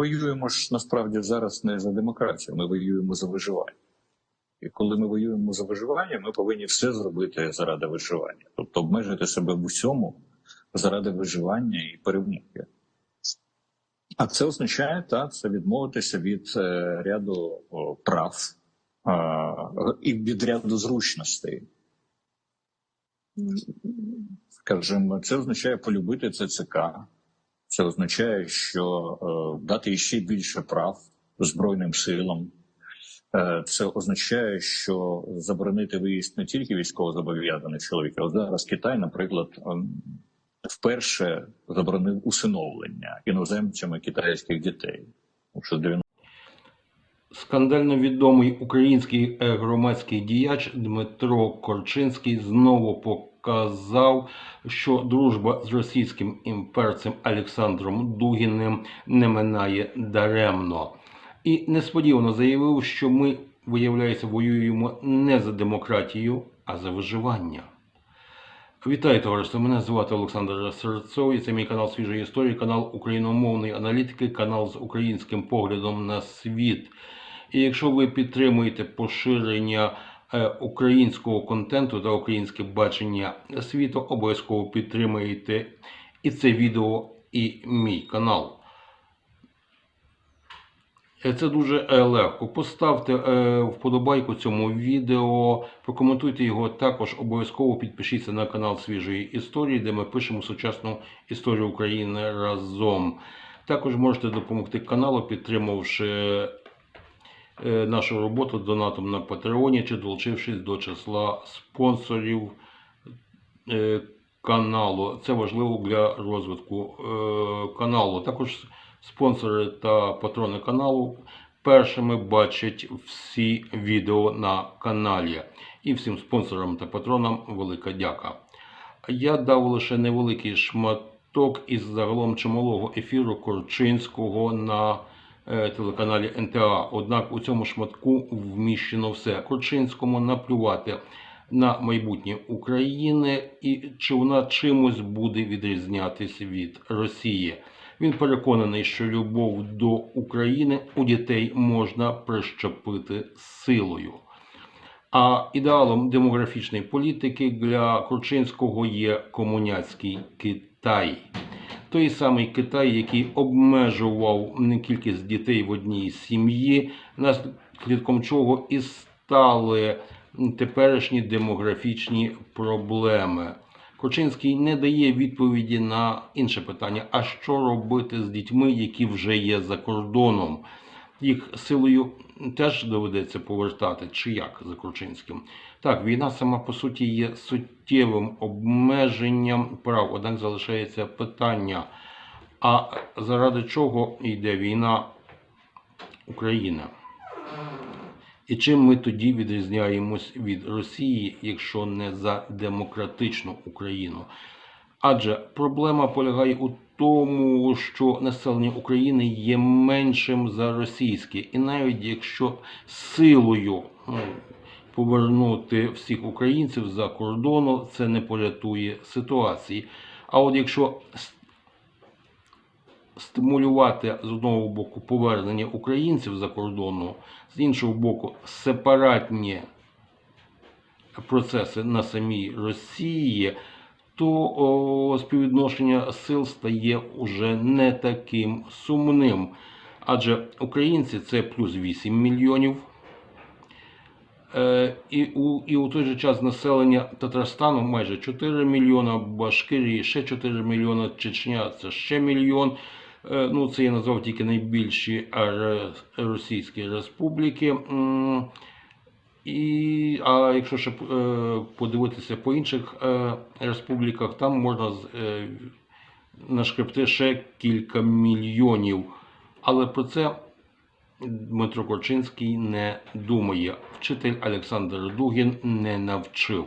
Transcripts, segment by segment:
воюємо ж насправді зараз не за демократію, ми воюємо за виживання. І коли ми воюємо за виживання, ми повинні все зробити заради виживання, тобто обмежити себе в усьому заради виживання і перемоги. А це означає так, це відмовитися від е, ряду о, прав е, і від ряду зручностей. Скажімо, це означає полюбити ЦЦК. Це означає, що е, дати ще більше прав Збройним силам. Е, Це означає, що заборонити виїзд не тільки військовозобов'язаних чоловіків, а зараз Китай, наприклад, ем, вперше заборонив усиновлення іноземцями китайських дітей. Тому що 90 Скандально відомий український громадський діяч Дмитро Корчинський знову показав, що дружба з російським імперцем Олександром Дугіним не минає даремно. І несподівано заявив, що ми, виявляється, воюємо не за демократію, а за виживання. Вітаю, товариство! Мене звати Олександр Серцов, і це мій канал Свіжої історії, канал україномовної аналітики, канал з українським поглядом на світ. І якщо ви підтримуєте поширення українського контенту та українське бачення світу, обов'язково підтримуєте і це відео, і мій канал. Е, Це дуже е, легко. Поставте е, вподобайку цьому відео, прокоментуйте його. Також обов'язково підпишіться на канал Свіжої історії, де ми пишемо сучасну історію України разом. Також можете допомогти каналу, підтримавши е, нашу роботу донатом на Патреоні чи долучившись до числа спонсорів е, каналу. Це важливо для розвитку е, каналу. Також спонсори та патрони каналу першими бачать всі відео на каналі. І всім спонсорам та патронам велика дяка. Я дав лише невеликий шматок із загалом чималого ефіру Корчинського на е, телеканалі НТА. Однак у цьому шматку вміщено все. Корчинському наплювати на майбутнє України і чи вона чимось буде відрізнятися від Росії. Він переконаний, що любов до України у дітей можна прищепити силою. А ідеалом демографічної політики для Кручинського є комуняцький Китай. Той самий Китай, який обмежував кількість дітей в одній сім'ї, наслідком чого і стали теперішні демографічні проблеми. Кочинський не дає відповіді на інше питання: а що робити з дітьми, які вже є за кордоном? Їх силою теж доведеться повертати, чи як за Кручинським. Так, війна сама по суті є суттєвим обмеженням прав. Однак залишається питання: а заради чого йде війна України? І чим ми тоді відрізняємось від Росії, якщо не за демократичну Україну? Адже проблема полягає у тому, що населення України є меншим за російське, і навіть якщо силою ну, повернути всіх українців за кордону, це не порятує ситуації. А от якщо стимулювати з одного боку повернення українців за кордону, з іншого боку, сепаратні процеси на самій Росії, то о, співвідношення сил стає уже не таким сумним. Адже українці це плюс 8 мільйонів. Е, і, у, і у той же час населення Татарстану майже 4 мільйона, Башкирії ще 4 мільйона, Чечня це ще мільйон. Е, Ну, це я назвав тільки найбільші російські республіки. І, а якщо ще е, подивитися по інших е, республіках, там можна е, ще кілька мільйонів. Але про це Дмитро Корчинський не думає. Вчитель Олександр Дугін не навчив.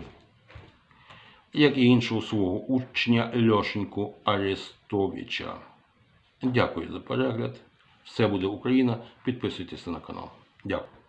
Як і іншого свого учня Льошеньку Арестовича. Дякую за перегляд. Все буде Україна. Підписуйтесь на канал. Дякую.